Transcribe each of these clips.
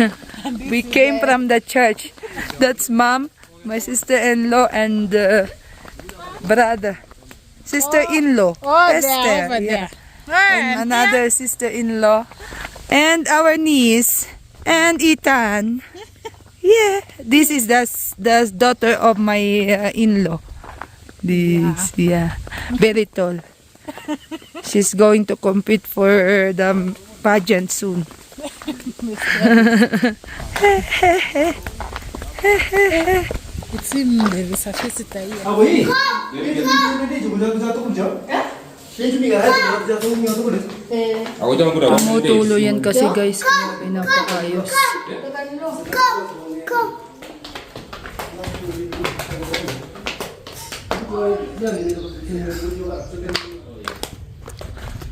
we came from the church. That's mom, my sister-in-law, and uh, brother. Sister-in-law. Oh, Esther, over yeah. there. And another sister-in-law. And our niece. And Ethan. Yeah. This is the, the daughter of my uh, in-law. This, yeah. Very tall. She's going to compete for the pageant soon. Utsim nilisafiri taia. Ah, oui. Tumutulo yan kasi guys. Pinapakayos.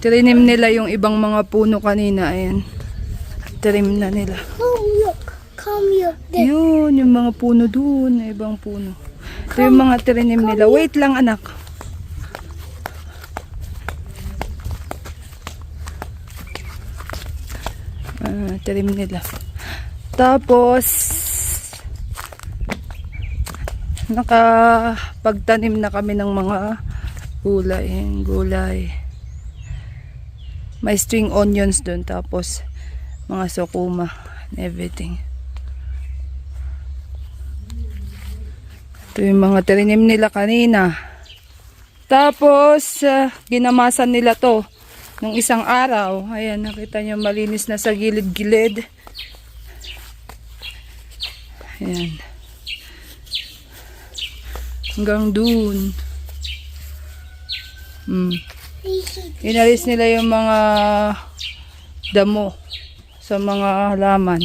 Tirinim nila yung ibang mga puno kanina. Ayan. Trim na nila. Come look. Come look. Yun, yung mga puno dun. Ibang puno. Ito yung mga trinim nila. Wait lang anak. Ah, trim nila. Tapos, nakapagtanim na kami ng mga gulay. Gulay. May string onions dun. Tapos, mga sukuma and everything. Ito yung mga tarinim nila kanina. Tapos, ah, ginamasan nila to nung isang araw. Ayan, nakita nyo malinis na sa gilid-gilid. Ayan. Hanggang dun. Hmm. Inalis nila yung mga damo sa mga halaman.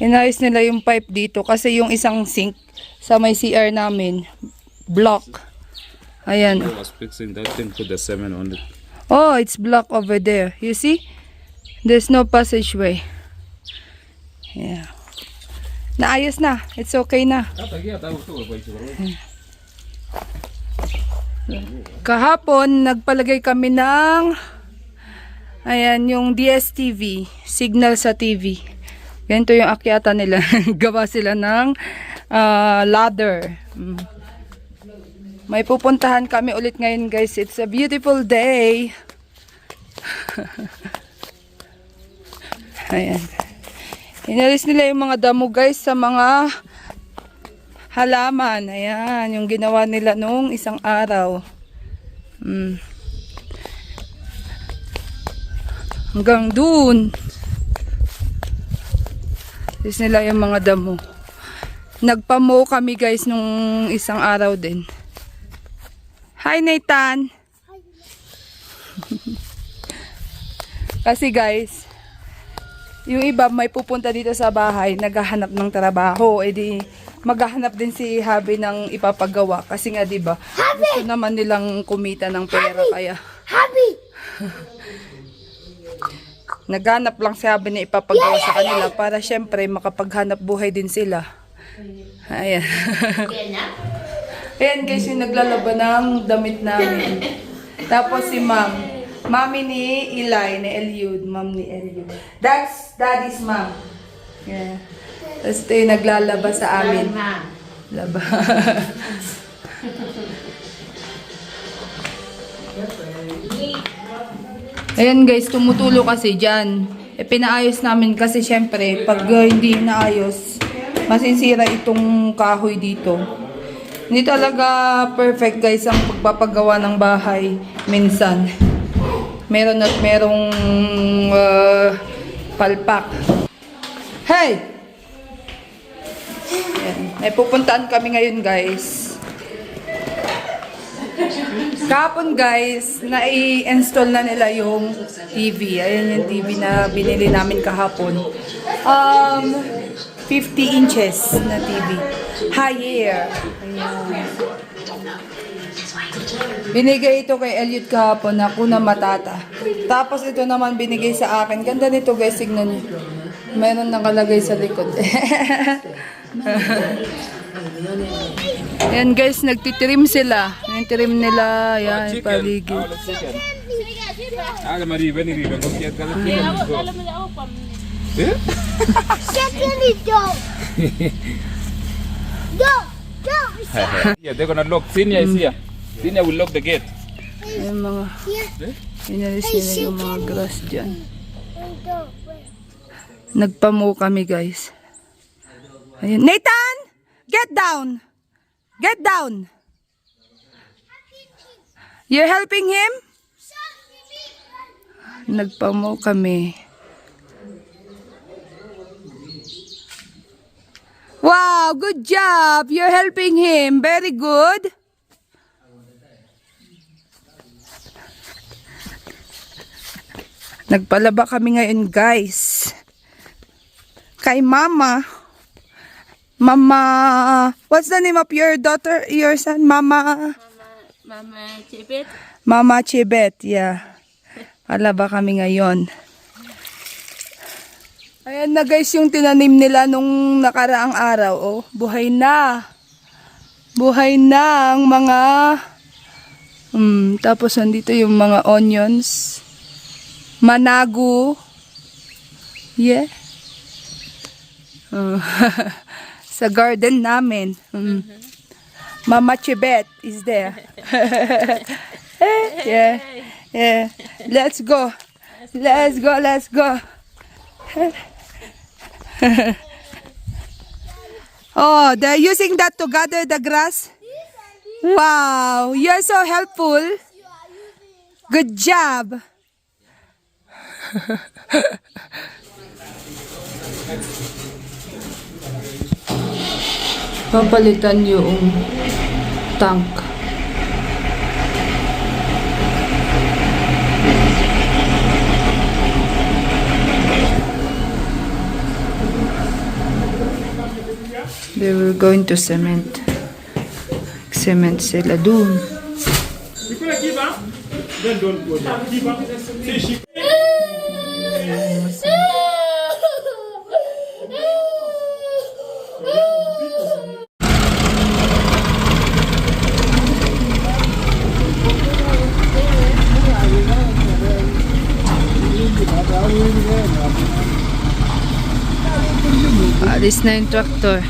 Inayos nila yung pipe dito kasi yung isang sink sa may CR namin, block. Ayan. I was fixing that thing, put the cement on it. Oh, it's blocked over there. You see? There's no passageway. Yeah. Naayos na. It's okay na. Kahapon, nagpalagay kami ng ayan, yung DSTV, signal sa TV. Ganito yung akyata nila. Gawa sila ng ah, ladder. Mm. May pupuntahan kami ulit ngayon guys. It's a beautiful day. Ayan. Inalis nila yung mga damo guys sa mga halaman. Ayan, yung ginawa nila nung isang araw. Mm. Hanggang dun. Inalis nila yung mga damo. Nagpamo kami guys nung isang araw din. Hi Nathan! Kasi guys, yung iba may pupunta dito sa bahay, naghahanap ng trabaho, edi maghahanap din si Habi ng ipapagawa kasi nga 'di ba? Gusto naman nilang kumita ng pera kaya Happy. naghanap lang si Habi na ipapagawa sa kanila para syempre makapaghanap buhay din sila. Ayan. Ayan guys, yung naglalaban ng damit namin. Tapos si ma'am. Mami ni Eli, ni Eliud. Ma'am ni Eliud. That's daddy's mom. Yeah. Tapos ito yung naglalaba sa amin. Laba. Ayan guys, tumutulo kasi dyan. E, pinaayos namin kasi syempre, pag uh, hindi naayos, masinsira itong kahoy dito. Hindi talaga perfect guys ang pagpapagawa ng bahay minsan. Meron at merong uh, palpak. Hey! Ayan. May pupuntaan kami ngayon guys. Kahapon guys, na-install na nila yung TV. Ayan yung TV na binili namin kahapon. Um, 50 inches na TV. Higher. Ayan. Binigay ito kay Elliot kahapon na matata. Tapos ito naman binigay sa akin. Ganda nito guys, tignan niyo. Meron nakalagay sa likod. Ayan guys, nagtitrim sila. Yung trim nila, yan, paligid. Ah. Ah, the chicken. Ah, the Marie, when you go get the chicken. Go. Secondly, don't. Don't. Don't. yeah, they're gonna lock. Senior is here. Senior will lock the gate. Ayun mga, Yeah. inalis nila yung mga grass dyan. Nagpamo kami guys. Ayun. Nathan! Get down! Get down! You're helping him? Nagpamo kami. Wow, good job. You're helping him. Very good. Nagpalaba kami ngayon, guys. Kay mama. Mama, what's the name of your daughter, your son? Mama, Mama Chipit. Mama Chibet, yeah. Palaba kami ngayon. Ayan na guys yung tinanim nila nung nakaraang araw. Oh, buhay na. Buhay na ang mga... Hmm, tapos nandito yung mga onions. Managu. Yeah. Oh, sa garden namin. Hmm. Mama Chibet is there. yeah. Yeah. Let's go. Let's go. Let's go. oh, they're using that to gather the grass. Wow, you're so helpful. Good job. Papalitan yung tank. They were going to cement. Cement sila dun. Alis na yung tractor.